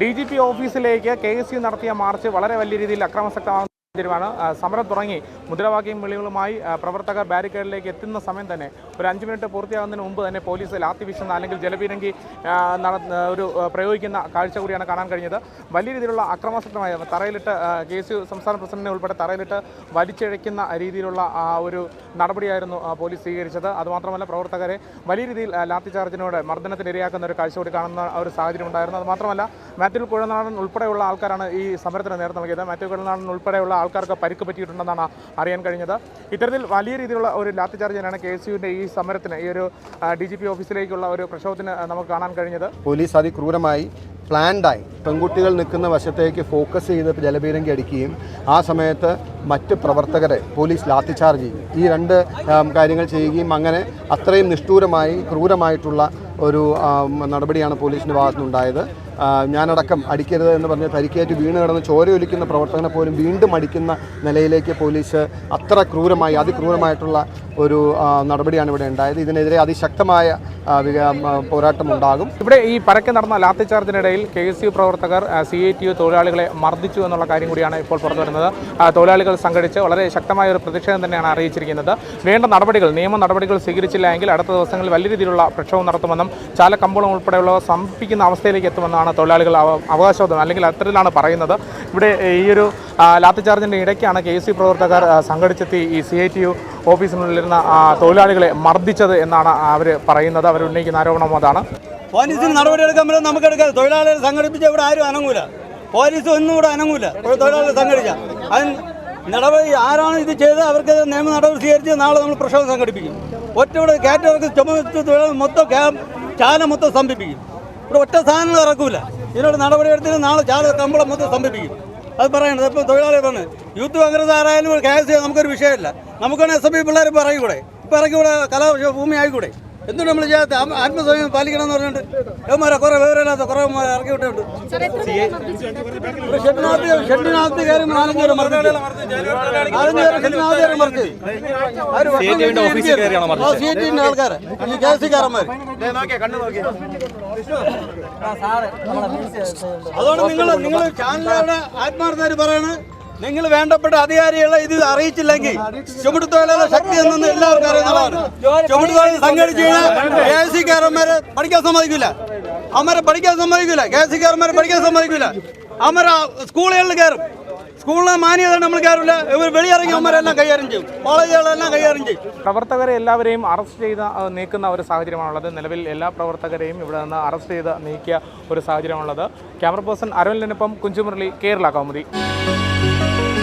D G P ഓഫീസിലേക്ക് K S U നടത്തിയ march വളരെ വലിയ രീതിയിൽ അക്രമാസക്തമാകുന്ന ആ, സമരം തുടങ്ങി. മുദ്രാവാക്യം വിളികളുമായി പ്രവർത്തകർ ബാരിക്കേഡിലേക്ക് എത്തുന്ന സമയം തന്നെ ഒരു അഞ്ച് മിനിറ്റ് പൂർത്തിയാകുന്നതിന് മുമ്പ് തന്നെ പോലീസ് ലാത്തി വീശുന്ന അല്ലെങ്കിൽ ജലപീരങ്കി ഒരു പ്രയോഗിക്കുന്ന കാഴ്ച കൂടിയാണ് കാണാൻ കഴിഞ്ഞത്. വലിയ രീതിയിലുള്ള അക്രമാസക്തമായ തറയിലിട്ട് കെ സി സംസ്ഥാന പ്രസിഡന്റിനെ ഉൾപ്പെടെ തറയിലിട്ട് വലിച്ചിഴയ്ക്കുന്ന രീതിയിലുള്ള ഒരു നടപടിയായിരുന്നു പോലീസ് സ്വീകരിച്ചത്. അതുമാത്രമല്ല പ്രവർത്തകരെ വലിയ രീതിയിൽ ലാത്തി ചാർജിനോട് മർദ്ദനത്തിനിരയാക്കുന്ന ഒരു കാഴ്ച കൂടി കാണുന്ന ഒരു സാഹചര്യം ഉണ്ടായിരുന്നു. അതുമാത്രമല്ല മാത്യു കുഴനാടൻ ഉൾപ്പെടെയുള്ള ആൾക്കാരാണ് ഈ സമരത്തിന് നേതൃത്വം നൽകിയത്. മാത്യു കുഴനാടൻ ഉൾപ്പെടെയുള്ള ആൾക്കാർക്ക് പരിക്ക് പറ്റിയിട്ടുണ്ടെന്നാണ് അറിയാൻ കഴിഞ്ഞത്. ഇത്തരത്തിൽ വലിയ രീതിയിലുള്ള ഒരു ലാത്തി ചാർജ് തന്നെയാണ് കെ എസ് യുവിന്റെ ഈ സമരത്തിന് ഈ ഒരു ഡി ജി പി ഓഫീസിലേക്കുള്ള ഒരു പ്രക്ഷോഭത്തിന് നമുക്ക് കാണാൻ കഴിഞ്ഞത്. പോലീസ് അതിക്രൂരമായി പ്ലാൻഡായി പെൺകുട്ടികൾ നിൽക്കുന്ന വശത്തേക്ക് ഫോക്കസ് ചെയ്ത് ജലപീരങ്കി അടിക്കുകയും ആ സമയത്ത് മറ്റ് പ്രവർത്തകരെ പോലീസ് ലാത്തിചാർജ് ചെയ്യും. ഈ രണ്ട് കാര്യങ്ങൾ ചെയ്യുകയും അങ്ങനെ അത്രയും നിഷ്ഠൂരമായി ക്രൂരമായിട്ടുള്ള ഒരു നടപടിയാണ് പോലീസിന്റെ ഭാഗത്തുനിന്നുണ്ടായത്. ഞാനടക്കം അടിക്കരുത് എന്ന് പറഞ്ഞ് പരിക്കേറ്റ് വീണ് കിടന്ന് ചോരയൊലിക്കുന്ന പ്രവർത്തകനെ പോലും വീണ്ടും അടിക്കുന്ന നിലയിലേക്ക് പോലീസ് അത്ര ക്രൂരമായി അതിക്രൂരമായിട്ടുള്ള ഒരു നടപടിയാണ് ഇവിടെ ഉണ്ടായത്. ഇതിനെതിരെ അതിശക്തമായ പോരാട്ടം ഉണ്ടാകും ഇവിടെ ഈ പരക്കെ നടന്ന ലാത്തി ചാർജിനിടയിൽ കെ എസ് യു പ്രവർത്തകർ സി ഐ ടി യു തൊഴിലാളികളെ മർദ്ദിച്ചു എന്നുള്ള കാര്യം കൂടിയാണ് ഇപ്പോൾ പുറത്തു വരുന്നത്. തൊഴിലാളികൾ സംഘടിച്ച് വളരെ ശക്തമായ ഒരു പ്രതിഷേധം തന്നെയാണ് അറിയിച്ചിരിക്കുന്നത്. വേണ്ട നടപടികൾ നിയമ നടപടികൾ സ്വീകരിച്ചില്ല എങ്കിൽ അടുത്ത ദിവസങ്ങളിൽ വലിയ രീതിയിലുള്ള പ്രക്ഷോഭം നടത്തുമെന്നും ചാലക്കമ്പോളം ഉൾപ്പെടെയുള്ളവ സമർപ്പിക്കുന്ന അവസ്ഥയിലേക്ക് എത്തുമെന്നാണ് തൊഴിലാളികൾ അവ- അവകാശവാദം അല്ലെങ്കിൽ അത്തരത്തിലാണ് പറയുന്നത്. ഇവിടെ ഈ ഒരു ലാത്തിചാർജിന്റെ ലാത്തി ഇടയ്ക്കാണ് കെ സി പ്രവർത്തകർ സംഘടിച്ചെത്തി ഈ സി ഐ ടി യു ഓഫീസിനുള്ളിലിരുന്ന തൊഴിലാളികളെ മർദ്ദിച്ചത് എന്നാണ് അവർ പറയുന്നത്. അവർ ഉന്നയിക്കുന്ന ആരോപണം അതാണ്. പോലീസിന് നടപടിയെടുക്കാൻ നമുക്ക് എടുക്കാം. തൊഴിലാളികൾ സംഘടിപ്പിച്ച ഇവിടെ ആരും അനങ്ങൂല. പോലീസ് ഒന്നും ഇവിടെ അനങ്ങൂല. തൊഴിലാളികൾ സംഘടിച്ച അതിന് നടപടി ആരാണ് ഇത് ചെയ്തത്? അവർക്ക് നിയമ നടപടി സ്വീകരിച്ച് നാളെ നമ്മൾ പ്രക്ഷോഭം സംഘടിപ്പിക്കും. ഒറ്റ ഇവിടെ കയറ്റവർക്ക് ചുമ മൊത്തം ചാല മൊത്തം സ്തംഭിപ്പിക്കും. ഇവിടെ ഒറ്റ സാധനങ്ങൾ ഇറക്കൂല. ഇതിനോട് നടപടി എടുത്തിട്ട് നാളെ ചാല കമ്പളം മൊത്തം സ്തംഭിപ്പിക്കും അത് പറയണത് ഇപ്പോൾ തൊഴിലാളി പറഞ്ഞു യൂത്ത് കോൺഗ്രസ് ആരായാലും ഒരു കേസ് നമുക്കൊരു വിഷയമല്ല. നമുക്കാണെങ്കിൽ എസ് എം പി പിള്ളേർ ഇപ്പോൾ ഇറങ്ങിക്കൂടെ? ഇപ്പോൾ ഇറങ്ങിക്കൂടെ കലാ ഭൂമി ആയിക്കൂടെ? എന്തുകൊണ്ട് നമ്മൾ ചെയ്യാത്ത? ആത്മസ്വയം പാലിക്കണം എന്ന് പറഞ്ഞിട്ട് ഏമാരെ കുറെ വിവരമില്ലാത്ത കുറെ ഇറക്കി വിട്ടിട്ടുണ്ട്. ഷെഡിനകത്ത് ഷെഡിനകത്ത് കയറി നാലഞ്ചേരം പേര് നാലഞ്ചേരം ഷെഡിനകത്ത് കയറി മറിച്ച് സി ടിന്റെ ആൾക്കാരെ ഈ കെ സി കാരന്മാർ അതുകൊണ്ട് നിങ്ങൾ നിങ്ങൾ ചാനലുകാരുടെ ആത്മാർത്ഥമായിട്ട് പറയണ. നിങ്ങൾ വേണ്ടപ്പെട്ട അധികാരികളെ ഇത് അറിയിച്ചില്ലെങ്കിൽ ചുമട്ടുതൊഴിലാളി ശക്തി എന്നു എല്ലാവർക്കും അറിയുന്നതാണ്. ചുമട്ടുതൊഴിൽ സംഘടിച്ച് കെ എസ് സി കാരന്മാരെ പഠിക്കാൻ സമ്മതിക്കില്ല അവന്മാരെ പഠിക്കാൻ സമ്മതിക്കില്ല കെ സി കാരന്മാരെ പഠിക്കാൻ സമ്മതിക്കില്ല അവന്മാരെ സ്കൂളുകളിൽ കയറും. സ്കൂളിലെ മാന്യത നമ്മൾ കയറില്ല ഇവർ വെളിയിറങ്ങി അമ്മരെല്ലാം കൈകാര്യം ചെയ്യും. കോളേജുകളെല്ലാം കൈകാര്യം ചെയ്യും. പ്രവർത്തകരെ എല്ലാവരെയും അറസ്റ്റ് ചെയ്ത് നീക്കുന്ന ഒരു സാഹചര്യമാണുള്ളത്. നിലവിൽ എല്ലാ പ്രവർത്തകരെയും ഇവിടെ നിന്ന് അറസ്റ്റ് ചെയ്ത് നീക്കിയ ഒരു സാഹചര്യമാണുള്ളത്. ക്യാമറ പേഴ്സൺ അരവിന്ദിനൊപ്പം കുഞ്ചുമുരളി കേരള കൗമുദി. thank you